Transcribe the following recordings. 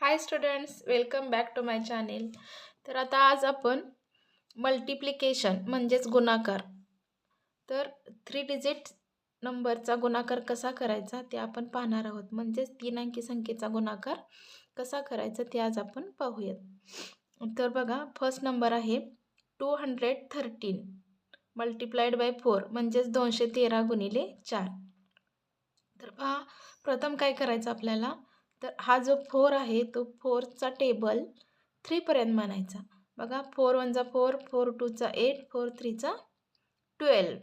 Hi students welcome back to my channel तर आता आज आपण मल्टिप्लिकेशन म्हणजेच गुणाकार. तर थ्री डिजिट नंबरचा गुणाकार कसा करायचा ते आपण पाहणार आहोत. म्हणजेच तीन अंकी संख्येचा गुणाकार कसा करायचा ते आज आपण पाहूयात. तर बघा फर्स्ट नंबर आहे two hundred thirteen multiplied by four म्हणजेच दोनशे तेरा गुणिले चार. तर पहा प्रथम काय करायचं आपल्याला? तर हा जो फोर आहे तो फोरचा टेबल थ्रीपर्यंत म्हणायचा बघा फोर वनचा फोर फोर टूचा एट फोर थ्रीचा ट्वेल्व.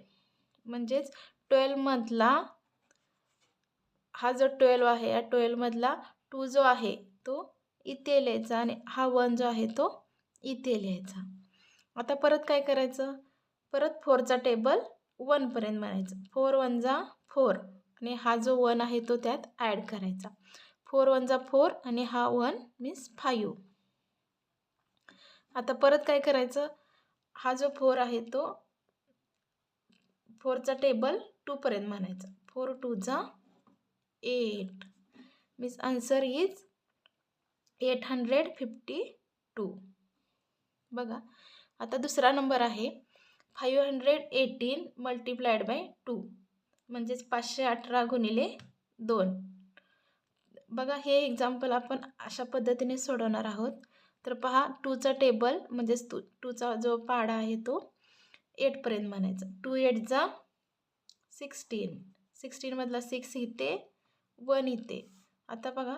म्हणजेच ट्वेल्वमधला हा जो ट्वेल्व आहे या ट्वेल्वमधला टू जो आहे तो इथे लिहायचा आणि हा वन जो आहे तो इथे लिहायचा. आता परत काय करायचं? परत फोरचा टेबल वनपर्यंत म्हणायचं फोर वन जा फोर आणि हा जो वन आहे तो त्यात ॲड करायचा. फोर वनचा फोर आणि हा वन मीन्स फायू आता परत काय करायचं? हा जो फोर आहे तो फोरचा टेबल टूपर्यंत म्हणायचा. Four टूचा eight. Means answer is eight hundred fifty two. बघा आता दुसरा नंबर आहे. Five hundred eighteen multiplied by two. म्हणजेच पाचशे अठरा गुणिले दोन. बघा हे एक्झाम्पल आपण अशा पद्धतीने सोडवणार आहोत. तर पहा टूचा टेबल म्हणजेच टू टूचा जो पाडा आहे तो एटपर्यंत म्हणायचा. टू एटचा सिक्स्टीन सिक्स्टीनमधला सिक्स इथे वन इथे. आता बघा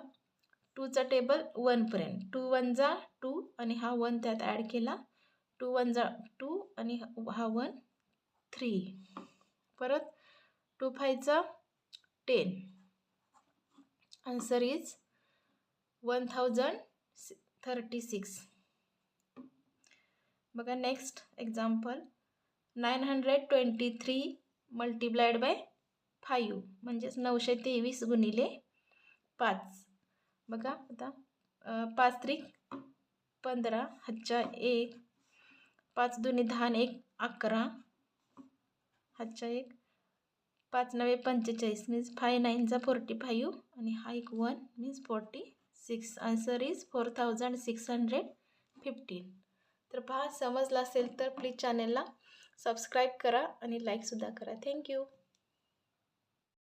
टूचा टेबल वनपर्यंत टू वन जा टू आणि हा वन त्यात ॲड केला. टू वन जा टू आणि हा वन थ्री परत two फायचा ten answer is one thousand thirty six बघा next example nine hundred twenty three multiplied by five म्हणजेच नऊशे तेवीस गुणिले पाच. बघा आता पाच त्रिक पंधरा हातच्या एक पाच दोन्ही दहा एक अकरा. हातच्या एक पाच नवे पंचेचाळीस मीन्स फाय नाईनचा फोर्टी फाईव्ह आणि हा एक one means forty six answer is four thousand six hundred fifteen तर पहा समजलं असेल तर प्लीज चॅनेलला सबस्क्राईब करा आणि लाईकसुद्धा करा. थँक्यू